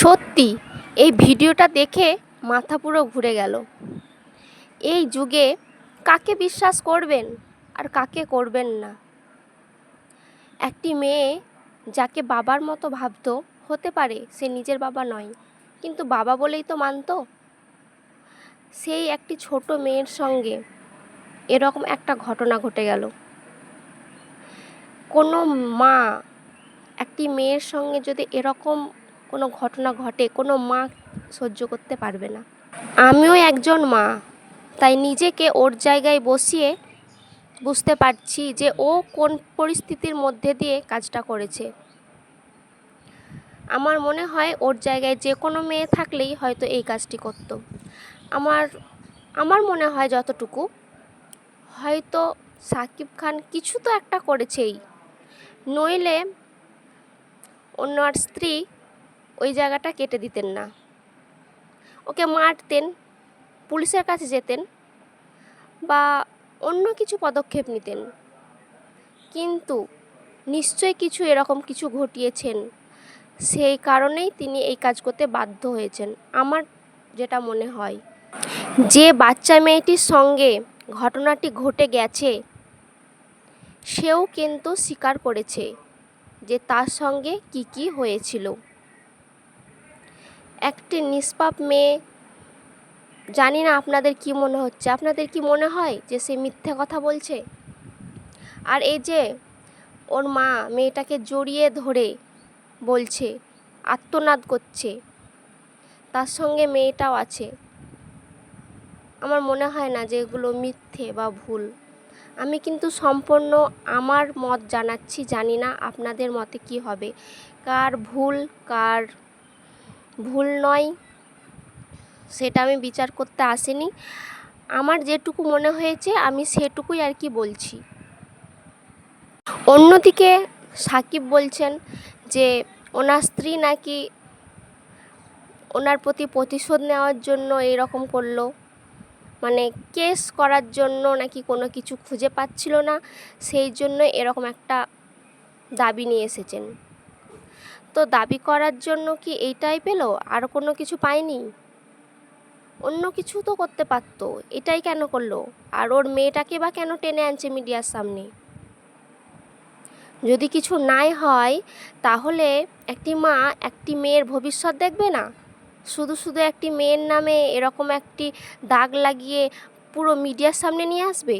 সত্যি, এই ভিডিওটা দেখে মাথা পুরো ঘুরে গেল। এই যুগে কাকে বিশ্বাস করবেন আর কাকে করবেন না? একটি মেয়ে যাকে বাবার মতো ভাবতো, হতে পারে সে নিজের বাবা নয়, কিন্তু বাবা বলেই তো মানতো। সেই একটি ছোট মেয়ের সঙ্গে এরকম একটা ঘটনা ঘটে গেল। কোনো মা একটি মেয়ের সঙ্গে যদি এরকম কোনো ঘটনা ঘটে, কোনো মা সহ্য করতে পারবে না। আমিও একজন মা, তাই নিজেকে ওর জায়গায় বসিয়ে বুঝতে পারছি যে ও কোন পরিস্থিতির মধ্যে দিয়ে কাজটা করেছে। আমার মনে হয় ওর জায়গায় যে কোনো মেয়ে থাকলেই হয়তো এই কাজটি করতো। আমার আমার মনে হয় যতটুকু, হয়তো সাকিব খান কিছু তো একটা করেছেই। নইলে অন্য আর স্ত্রী ওই জায়গাটা কেটে দিতেন না। ওকে মারতেন, পুলিশের কাছে যেতেন বা অন্য কিছু পদক্ষেপ নিতেন। কিন্তু নিশ্চয় কিছু এরকম কিছু ঘটিয়েছেন। সেই কারণেই তিনি এই কাজ করতে বাধ্য হয়েছেন, আমার যেটা মনে হয়। যে বাচ্চা মেয়েটির সঙ্গে ঘটনাটি ঘটে গেছে, সেও কিন্তু স্বীকার করেছে যে তার সঙ্গে কি কি হয়েছিল। একটি নিষ্পাপ মেয়ে, জানি না আপনাদের কি মনে হচ্ছে। আপনাদের কি মনে হয় যে সে মিথ্যে কথা বলছে? আর এই যে ওর মা মেয়েটাকে জড়িয়ে ধরে বলছে, আত্মনাদ করছে, তার সঙ্গে মেয়েটাও আছে। আমার মনে হয় না যে এগুলো মিথ্যে বা ভুল। আমি কিন্তু সম্পূর্ণ আমার মত জানাচ্ছি, জানি না আপনাদের মতে কি হবে। কার ভুল, কার ভুল নয়। সেটা আমি বিচার করতে আসিনি। আমার যেটুকু মনে হয়েছে, আমি সেটুকুই আর কি বলছি। অন্যদিকে সাকিব বলছেন যে, ওনার স্ত্রী নাকি ওনার প্রতি প্রতিশোধ নেওয়ার জন্য এরকম করল। মানে কেস করার জন্য নাকি কোনো কিছু খুঁজে পাচ্ছিল না। সেই জন্য এরকম একটা দাবি নিয়ে এসেছেন। তো দাবি করার জন্য কি এইটাই পেল? আর কোনো কিছু পায়নি? অন্য কিছু তো করতে পারতো, এটাই কেন করল? আর ওর মেয়েটাকে বা কেন টেনে আনছে মিডিয়ার সামনে? যদি কিছু নাই হয়, তাহলে একটি মা একটি মেয়ের ভবিষ্যৎ দেখবে না? শুধু শুধু একটি মেয়ের নামে এরকম একটি দাগ লাগিয়ে পুরো মিডিয়ার সামনে নিয়ে আসবে?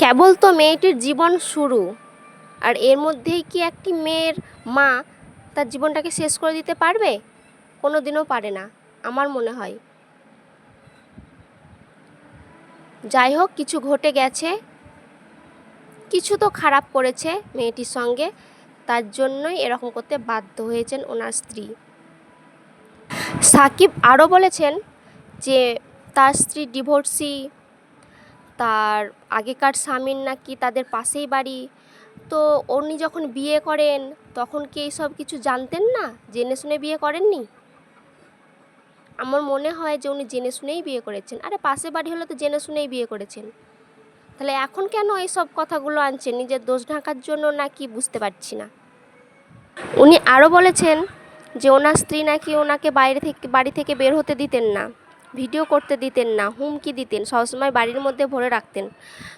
কেবল তো মেয়েটির জীবন শুরু। আর এর মধ্যেই কি একটি মেয়ের মা তার জীবনটাকে শেষ করে দিতে পারবে? কোনো দিনও পারে না, আমার মনে হয়। যাই হোক, কিছু ঘটে গেছে। কিছু তো খারাপ করেছে মেয়েটির সঙ্গে। তার জন্যই এরকম করতে বাধ্য হয়েছেন ওনার স্ত্রী। সাকিব আরও বলেছেন যে, তার স্ত্রী ডিভোর্সি, তার আগেকার স্বামীর নাকি তাদের পাশেই বাড়ি তো উনি যখন বিয়ে করেন, তখন কি এই সব কিছু জানতেন না? জেনে শুনে বিয়ে করেননি? আমার মনে হয় যে উনি জেনে শুনেই বিয়ে করেছেন। আরে পাশে বাড়ি হলে তো জেনে শুনেই বিয়ে করেছেন। তাহলে এখন কেন এইসব কথাগুলো আনছেন? নিজের দোষ ঢাকার জন্য নাকি বুঝতে পারছি না। উনি আরও বলেছেন যে ওনার স্ত্রী নাকি ওনাকে বাইরে থেকে, বাড়ি থেকে বের হতে দিতেন না। ভিডিও করতে দিতেন না, হুমকি দিতেন, সবসময় বাড়ির মধ্যে ভরে রাখতেন।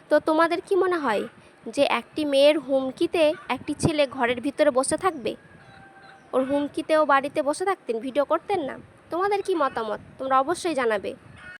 তো তোমাদের কি মনে হয়? যে একটি মেয়ের হুমকিতে একটি ছেলে ঘরের ভিতরে বসে থাকবে? ওর হুমকিতেও বাড়িতে বসে থাকতেন, ভিডিও করতেন না। তোমাদের কি মতামত? তোমরা অবশ্যই জানাবে।